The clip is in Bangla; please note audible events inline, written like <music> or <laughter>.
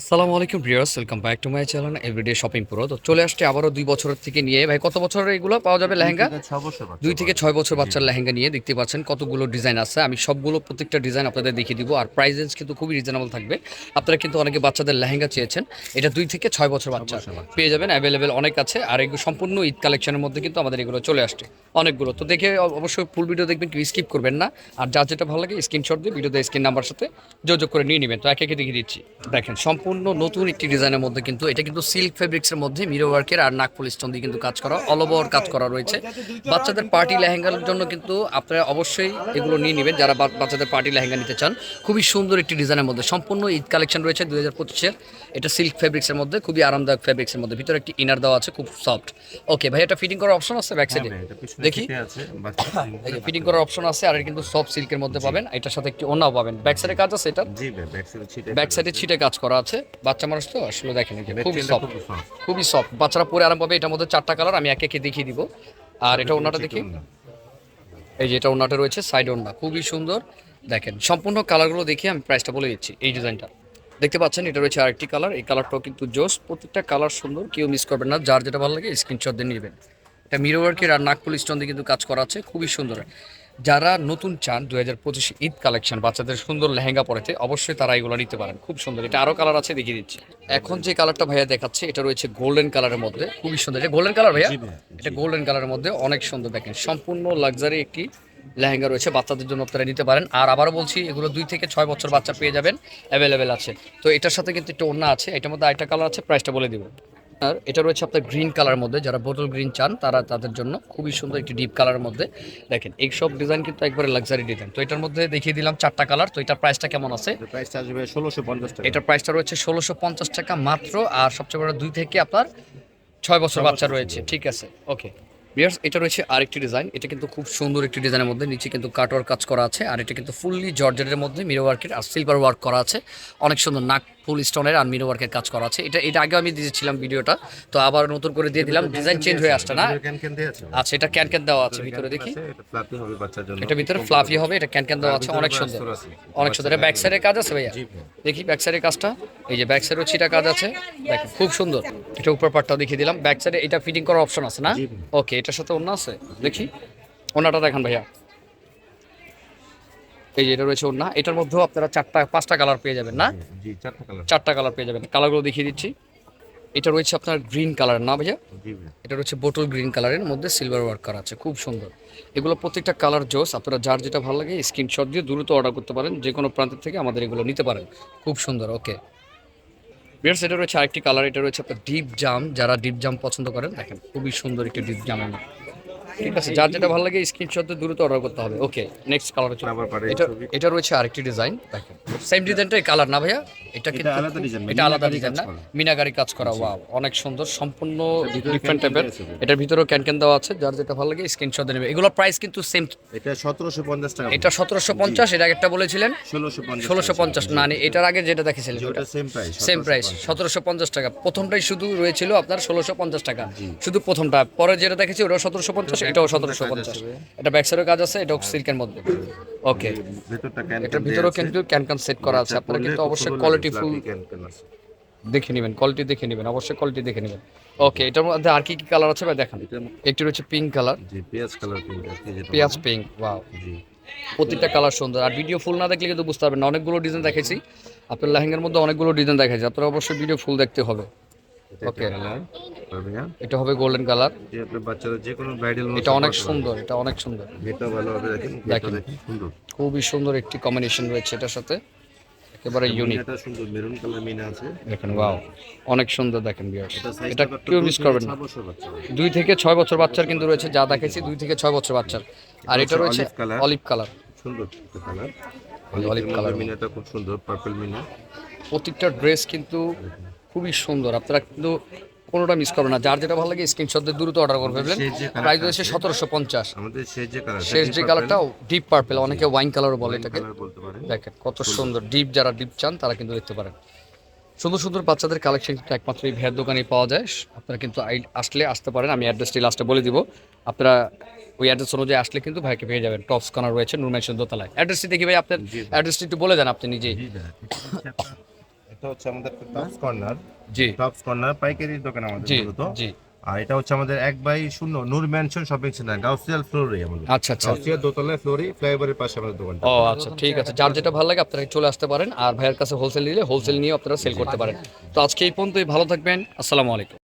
আসসালামু আলাইকুম viewers welcome back to my channel everyday shopping pro তো চলে আসছে আবারও দুই বছরের থেকে নিয়ে। ভাই কত বছরের এগুলো? পাওয়া যাবে লেহেঙ্গা? দুই থেকে ছয় বছর বাচ্চার লেহেঙ্গা নিয়ে দেখতে পাচ্ছেন কতগুলো ডিজাইন আছে। আমি সবগুলো প্রত্যেকটা ডিজাইন আপনাদের দেখিয়ে দিব। আর প্রাইসেস কিন্তু খুবই রিজনেবল থাকবে। আপনারা কিন্তু অনেকে বাচ্চাদের লেহেঙ্গা চেয়েছেন। এটা দুই থেকে ছয় বছর বাচ্চা। পেয়ে যাবেন। অ্যাভেলেবেল অনেক আছে। আর এগুলো সম্পূর্ণ ঈদ কালেকশনের মধ্যে কিন্তু আমাদের এগুলো চলে আসছে। অনেকগুলো। তো দেখে অবশ্যই ফুল ভিডিও দেখবেন কি স্কিপ করবেন না। আর যার যেটা ভালো লাগে স্ক্রিনশট দিয়ে ভিডিওতে স্ক্রিন নাম্বার সাথে যোগাযোগ করে নিয়ে নেবেন। তো একে একে দেখিয়ে দিচ্ছি। দেখেন, সম্পূর্ণ নতুন একটি ডিজাইনের মধ্যে কিন্তু, এটা কিন্তু সিল্ক ফেব্রিক্সের মধ্যে মিরো ওয়ার্কের আর নাকফুল স্টোন দিয়ে কিন্তু কাজ করা অল কাজ করা রয়েছে। বাচ্চাদের পার্টি লেহেঙ্গার জন্য কিন্তু আপনারা অবশ্যই এগুলো নিয়ে নেবেন। যারা বাচ্চাদের পার্টি লেহেঙ্গা নিতে চান, খুবই সুন্দর একটি ডিজাইনের মধ্যে। সম্পূর্ণ ঈদ কালেকশন রয়েছে দুই হাজার পঁচিশের। এটা সিল্ক ফেব্রিক্সের মধ্যে, খুবই আরামদায়ক ফেব্রিক্সের মধ্যে। ভিতরে একটি ইনার দেওয়া আছে, খুব সফট ওকে ভাই, এটা ফিটিং করার অপশন আছে ব্যাক সাইডে দেখি। ফিটিং <coughs> করার অপশন আছে আর কিন্তু সফট সিল্কের মধ্যে পাবেন। এটার সাথে একটি ওনাও পাবেন। ব্যাক সাইডে কাজ আছে এটা? জি ব্যাক সাইডে ছিটে ব্যাক সাইডে ছিটে কাজ করা আছে। বাচ্চা মানুষ তো আসলে দেখেন খুবই সফট খুবই সফট বাচ্চারা পরে আরাম পাবে এটার মধ্যে চারটা কালার আমি একে একে দেখিয়ে দিব। আর এটা ওনাটা দেখি। এই যে এটা ওনাটা রয়েছে সাইড ওনা খুবই সুন্দর। দেখেন সম্পূর্ণ কালারগুলো দেখে আমি প্রাইসটা বলে দিচ্ছি এই ডিজাইনটা। দেখতে পাচ্ছেন এটা রয়েছে আরেকটি কালার এই কালারটাও কিন্তু জোস। প্রত্যেকটা কালার সুন্দর কেউ মিস করবেন না। যার যেটা ভালো লাগে স্ক্রিনশট দিয়ে নেবেন। এটা মিরো ওয়ার্কের আর নাকপুল স্টোন দিয়ে কিন্তু কাজ করা আছে খুবই সুন্দর। যারা নতুন চান দু হাজার পঁচিশে ঈদ কালেকশন বাচ্চাদের সুন্দর লেহেঙ্গা পরেতে অবশ্যই তারা এগুলো নিতে পারেন। খুব সুন্দর এটা আরও কালার আছে দেখিয়ে দিচ্ছি। এখন যে কালারটা ভাইয়া দেখাচ্ছে এটা রয়েছে গোল্ডেন কালারের মধ্যে খুবই সুন্দর। এটা গোল্ডেন কালার ভাইয়া? এটা গোল্ডেন কালারের মধ্যে অনেক সুন্দর দেখেন। সম্পূর্ণ লাক্সারি একটি লেহেঙ্গা রয়েছে বাচ্চাদের জন্য আপনারা নিতে পারেন। আর আবারও বলছি এগুলো দুই থেকে ছয় বছর বাচ্চা পেয়ে যাবেন অ্যাভেলেবেল আছে। তো এটার সাথে কিন্তু একটু অন্য আছে এটার মধ্যে আরেকটা কালার আছে প্রাইসটা বলে দিব। আর এটা রয়েছে আপনার গ্রিন কালার মধ্যে যারা বোতল গ্রিন চান তারা তাদের জন্য খুবই সুন্দর একটি ডিপ কালারের মধ্যে। দেখেন এই সব ডিজাইন কিন্তু একবারে লাক্সারি ডিজাইন তো এটার মধ্যে দেখিয়ে দিলাম চারটা কালার তো এটার প্রাইসটা কেমন আছে? প্রাইসটা আসবে 1650 টাকা। এটার প্রাইসটা রয়েছে ষোলোশো পঞ্চাশ টাকা মাত্র আর সবচেয়ে বড় দুই থেকে আপনার ছয় বছর বাচ্চা রয়েছে। ঠিক আছে ওকে বিয়ার্স এটা রয়েছে আরেকটি ডিজাইন এটা কিন্তু খুব সুন্দর একটি ডিজাইনের মধ্যে নিচে কিন্তু কাটওয়ার কাজ করা আছে আর এটা কিন্তু ফুললি জর্জেটের মধ্যে মিরো ওয়ার্কের আর সিলভার ওয়ার্ক করা আছে। অনেক সুন্দর নাক ফুল স্টোনের আর মিরো ওয়ার্কের কাজ করা আছে। এটা এটা আগে আমি দিয়েছিলাম ভিডিওটা। তো আবার নতুন করে দিয়ে দিলাম। ডিজাইন চেঞ্জ হয়ে আসছে না? আচ্ছা এটা ক্যান ক্যান দেওয়া আছে ভিতরে দেখি। এটা ভিতরে ফ্লাফি হবে এটা ক্যান ক্যান দেওয়া আছে। অনেক সুন্দর। অনেক সুন্দর। এটা ব্যাক সাইডের কাজ আছে ভাইয়া? দেখি ব্যাক সাইডের কাজটা। এই যে ব্যাক সাইডেও ছিটা কাজ আছে। দেখেন খুব সুন্দর। এটা উপর পার্টটাও দেখিয়ে দিলাম। ব্যাক সাইডে এটা ফিটিং করার অপশন আছে না? ওকে এটার সাথে অন্য আছে? দেখি। ওনাটা দেখান ভাইয়া। এই যে এটা রয়েছে ওনা এটার মধ্যেও আপনারা চারটা পাঁচটা কালার পেয়ে যাবেন না? জি চারটা কালার চারটা কালার পেয়ে যাবেন। কালারগুলো দেখিয়ে দিচ্ছি। এটা রয়েছে আপনার গ্রিন কালার না ভাইয়া? এটা রয়েছে বোটল গ্রিন কালারের মধ্যে সিলভার ওয়ার্ক করা আছে খুব সুন্দর। এগুলো প্রত্যেকটা কালার জোস আপনারা যার যেটা ভালো লাগে স্ক্রিনশট দিয়ে দ্রুত অর্ডার করতে পারেন যে কোনো প্রান্তের থেকে আমাদের এগুলো নিতে পারেন। খুব সুন্দর ওকে বিয়ার্স এটা রয়েছে আরেকটি কালার এটা রয়েছে আপনার ডিপ জাম যারা ডিপ জাম পছন্দ করেন দেখেন খুবই সুন্দর একটি ডিপ জামের মধ্যে। ঠিক আছে যার যেটা ভালো লাগে স্ক্রিনশট তো দ্রুত অর্ডার করতে হবে। ওকে নেক্সট কালার হচ্ছে এটা এটা রয়েছে আরেকটি ডিজাইন দেখেন। সেম ডিজাইনটাই কালার না ভাইয়া? এটা কিন্তু আলাদা design, এটা আলাদা ডিজাইন না? কাজ করা ওয়াও অনেক সুন্দর সম্পূর্ণ ডিফারেন্ট টাইপের এটার ভিতরেও ক্যান ক্যান দেওয়া আছে যার যেটা ভালো লাগে স্ক্রিনশট নেবে। এগুলোর প্রাইস কিন্তু সেম এটা 1750 টাকা এটা সতেরোশো পঞ্চাশ এটা একটা বলেছিলেন? 1650 ষোলোশো পঞ্চাশ না এটার আগে যেটা দেখেছিলেন ওটা। সেম প্রাইস সেম প্রাইস সতেরোশো পঞ্চাশ টাকা। প্রথমটাই শুধু রয়েছিল আপনার ষোলোশো পঞ্চাশ টাকা। শুধু প্রথমটা। পরে যেটা দেখেছি সতেরোশো পঞ্চাশ এটাও সতেরোশো পঞ্চাশ। এটা ব্যাকসাইডের কাজ আছে এটাও সিল্কের মধ্যে। ওকে। ভেতরটা ক্যান এটার ভিতরেও কিন্তু ক্যান ক্যান সেট করা আছে। আপনারা কিন্তু অবশ্যই কোয়ালিটি ফুল আছে। দেখে নেবেন কোয়ালিটি দেখে নেবেন অবশ্যই কোয়ালিটি দেখে নেবেন। ওকে এটার মধ্যে আর কি কি কালার আছে ভাই দেখান। একটি রয়েছে পিঙ্ক কালার জি পেঁয়াজ কালার পিঙ্ক পেঁয়াজ পিঙ্ক ওয়াও জি। প্রত্যেকটা কালার সুন্দর। আর ভিডিও ফুল না দেখলে কিন্তু বুঝতে পারবেন না। অনেকগুলো ডিজাইন দেখেছি আপনার লেহেঙ্গার মধ্যে অনেকগুলো ডিজাইন দেখাচ্ছি আপনারা অবশ্যই ভিডিও ফুল দেখতে হবে। না এটা হবে গোল্ডেন কালার যে যে কোনো ব্রাইডাল এটা অনেক সুন্দর এটা অনেক সুন্দর। এটা ভালো হবে দেখেন সুন্দর। খুবই সুন্দর একটি কম্বিনেশন রয়েছে এটার সাথে। একেবারে ইউনিক এটা সুন্দর মেরুন কালার মিনা আছে। দেখেন ওয়াও অনেক সুন্দর দেখেন। এটা কেউ মিস করবেন না। দুই থেকে ছয় বছর বাচ্চার কিন্তু রয়েছে যা দেখেছি দুই থেকে ছয় বছর বাচ্চার। আর এটা রয়েছে অলিভ কালার সুন্দর কালার অলিভ কালার মিনাটা খুব সুন্দর পার্পল মিনা। প্রত্যেকটা ড্রেস কিন্তু খুবই সুন্দর। আপনারা কিন্তু কোনোটা মিস করবেন না। যার যেটা ভালো লাগে স্ক্রিনশট দিয়ে দ্রুত অর্ডার করে ফেলবেন। প্রাইস রয়েছে সতেরোশো পঞ্চাশ। আমাদের শেষ যে কালার শেষ যে কালারটাও ডিপ পার্পেল অনেকে ওয়াইন কালারও বলে এটাকে। দেখেন কত সুন্দর। ডিপ যারা ডিপ চান তারা কিন্তু দেখতে পারেন। সুন্দর সুন্দর বাচ্চাদের কালেকশন কিন্তু একমাত্র এই ভেয়ার দোকানে পাওয়া যায়। আপনারা কিন্তু আসলে আসতে পারেন। আমি অ্যাড্রেসটি লাস্টে বলে দিব। আপনারা ওই অ্যাড্রেস অনুযায়ী আসলে কিন্তু ভাইকে পেয়ে যাবেন। টপস কর্নার রয়েছে নুরমেশন দোতলায়। অ্যাড্রেসটি দেখি ভাই আপনার অ্যাড্রেসটি একটু বলে দেন। আপনি নিজেই। এটা হচ্ছে আমাদের টপস কর্নার জি। টপস কর্নার পাইকারি দোকান আমাদের মূলত। জি। আর এটা হচ্ছে আমাদের এক বাই শূন্য নূর ম্যানশন শপিং সেন্টার গাউসিয়াল ফ্লোরে আমাদের আচ্ছা আচ্ছা। গাউসিয়াল দোতলায় ফ্লোরে ফ্লাইওভারের পাশে আমাদের দোকানটা। ও আচ্ছা ঠিক আছে। যার যেটা ভালো লাগে আপনারা চলে আসতে পারেন। আর ভাইয়ের কাছে হোলসেল নিলে হোলসেল নিয়ে আপনারা সেল করতে পারেন। তো আজকে এই পর্যন্তই। ভালো থাকবেন। আসসালামু আলাইকুম।